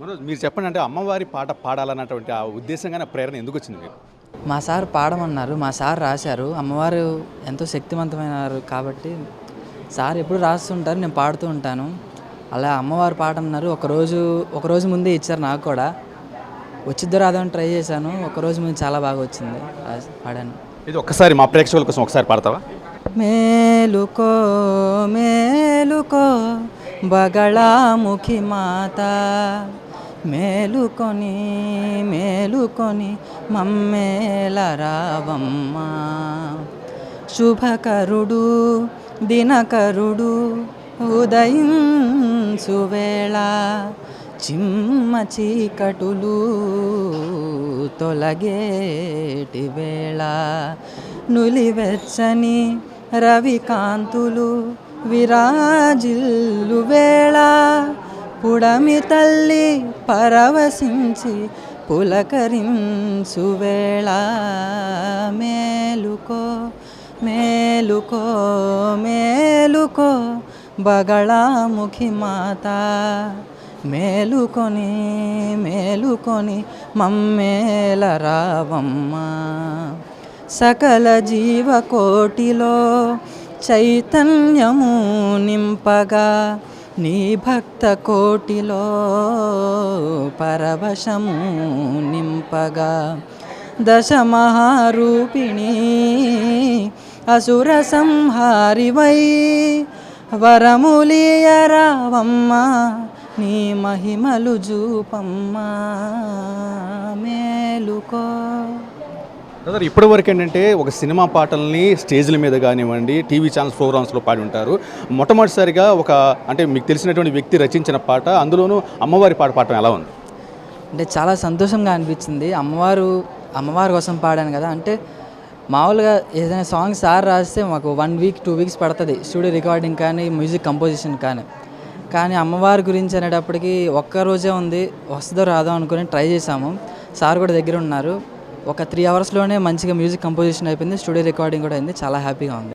మనోజ్ మీరు చెప్పండి అంటే అమ్మవారి పాట పాడాలన్నటువంటి ఆ ఉద్దేశంగానే ప్రేరణ ఎందుకు వచ్చింది మీకు? మా సార్ పాడమన్నారు మా సార్ రాశారు. అమ్మవారు ఎంతో శక్తివంతమైనారు కాబట్టి సార్ ఎప్పుడు రాస్తుంటారు నేను పాడుతూ ఉంటాను. అలా అమ్మవారు పాడమన్నారు ఒకరోజు ఒకరోజు ముందే ఇచ్చారు నాకు కూడా. వచ్చిద్దో రాదని ట్రై చేశాను ఒకరోజు ముందు చాలా బాగా వచ్చింది పాడాను. ఇది ఒక్కసారి మా ప్రేక్షకుల కోసం ఒకసారి పాడతావా? మేలుకో మేలుకో బగళాముఖి మాత మేలుకొని మేలుకొని మమ్మేల రావమ్మ. శుభకరుడు దినకరుడు ఉదయించువేళ చిమ్మ చీకటులు తొలగేటి వేళ. నులివెచ్చని రవికాంతులు విరాజిల్లు వేళ పుడమి తల్లి పరవశించి పులకరించు వేళ. మేలుకో మేలుకో మేలుకో బగళాముఖి మాత. మేలుకొని మేలుకొని మమ్మేల రావమ్మ. సకల జీవకోటిలో చైతన్యము నింపగా నీ భక్త కోటిలో పరవశము నింపగా. దశమహారూపిణి అసుర సంహారివై వరములియరావమ్మ నీ మహిమలు జూపమ్మా మేలుకో. దాదాపు ఇప్పటి వరకు ఏంటంటే ఒక సినిమా పాటల్ని స్టేజ్ల మీద కానివ్వండి టీవీ ఛానల్స్ ప్రోగ్రామ్స్లో పాడి ఉంటారు. మొట్టమొదటిసారిగా ఒక అంటే మీకు తెలిసినటువంటి వ్యక్తి రచించిన పాట అందులోనూ అమ్మవారి పాట పాడటం ఎలా ఉంది? అంటే చాలా సంతోషంగా అనిపించింది. అమ్మవారు అమ్మవారి కోసం పాడాను కదా. అంటే మామూలుగా ఏదైనా సాంగ్ సార్ రాస్తే మాకు వన్ వీక్ టూ వీక్స్ పడుతుంది. స్టూడియో రికార్డింగ్ కానీ మ్యూజిక్ కంపోజిషన్ కానీ. కానీ అమ్మవారి గురించి అనేటప్పటికి ఒక్క రోజే ఉంది. వస్తుందో రాదో అనుకుని ట్రై చేశాము. సార్ కూడా దగ్గర ఉన్నారు. ఒక త్రీ అవర్స్లోనే మంచిగా మ్యూజిక్ కంపోజిషన్ అయిపోయింది స్టూడియో రికార్డింగ్ కూడా అయింది చాలా హ్యాపీగా ఉంది.